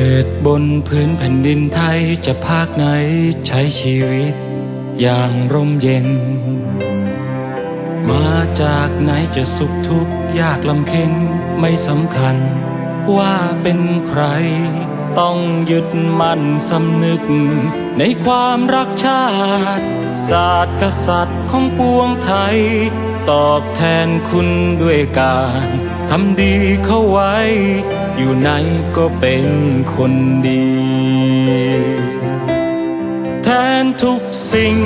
กิดบนพื้นแผ่นดินไทยจะภาคไหนใช้ชีวิต อย่างร่มเย็น มาจากไหนจะสุขทุกข์ยากลำเค็นไม่สำคัญ ว่าเป็นใคร ต้องยึดมั่นสำนึก ในความรักชาติ ศาสตร์กษัตริย์ของปวงไทย ตอบแทนคุณด้วยการทำดีเข้าไว้ อยู่ไหนก็เป็นคนดี แทนทุกสิ่ง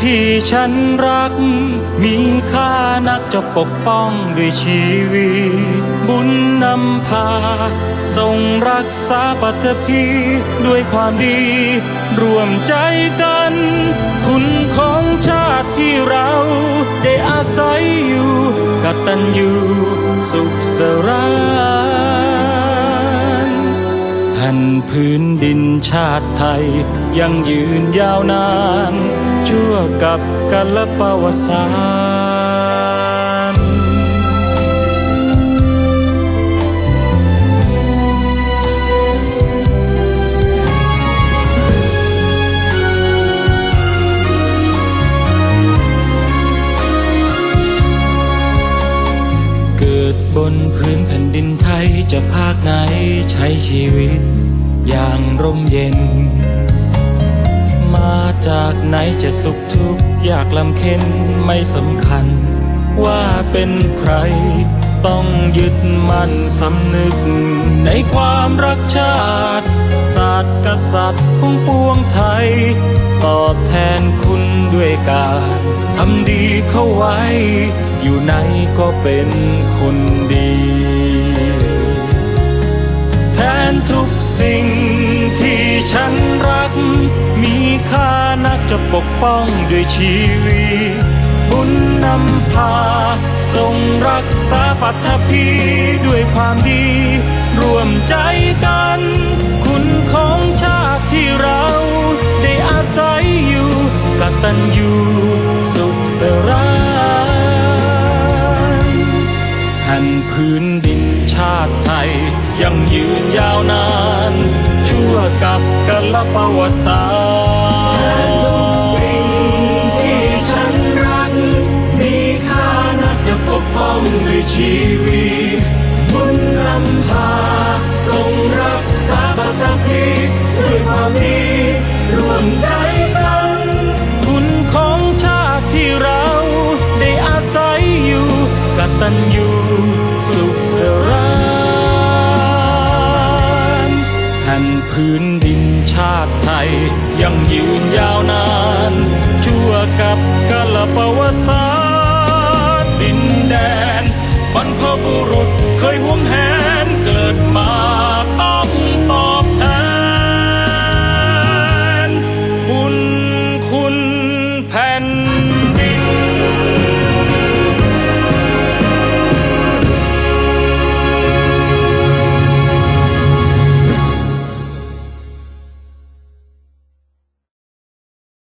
ที่ฉันรัก มีค่านักจะปกป้องด้วยชีวิต บุญนำพาทรงรักษาปัตภีด้วยความดีรวมใจกัน คุณของชาติที่เราได้อาศัยอยู่กตัญญูสุขสรา พื้นดินชาติไทย ยังยืนยาวนาน ชั่วกับกัลปวสานเกิดบนพื้นแผ่นดินไทยจะภาคไหนใช้ชีวิต อย่างร่มเย็น มาจากไหนจะสุขทุกข์ยากลำเค็นไม่สำคัญ ว่าเป็นใคร ต้องยึดมั่นสำนึก ในความรักชาติ ศาสตร์กษัตริย์ของปวงไทย ตอบแทนคุณด้วยการทำดีเข้าไว้ อยู่ไหนก็เป็นคนดี สิ่งที่ฉันรัก มีค่านักจะปกป้องด้วยชีวิตบุญนำพา ทรงรักษาปัตภีด้วยความดีรวมใจกัน คุณของชาติที่เราได้อาศัยอยู่กตัญญูสุขสรานแผ่นพื้นดินชาติไทย ยังยืนยาวนาน ชั่วกับกันละประวัติศาสานทุกสิ่งที่ฉันรัก มีค่านักจะปกป้องด้วยชีวิตบุญนำพาทรงรักษาปัตภีด้วยความดีร่วมใจกันคุณของชาติที่เราได้อาศัยอยู่กตัญญู พื้นดินชาติไทย ยังยืนยาวนาน ชั่วกับกัลปวสานดินแดน บรรพบุรุษเคยห่วงแหนเกิดมาต้องตอบแทนบุญคุณแผ่น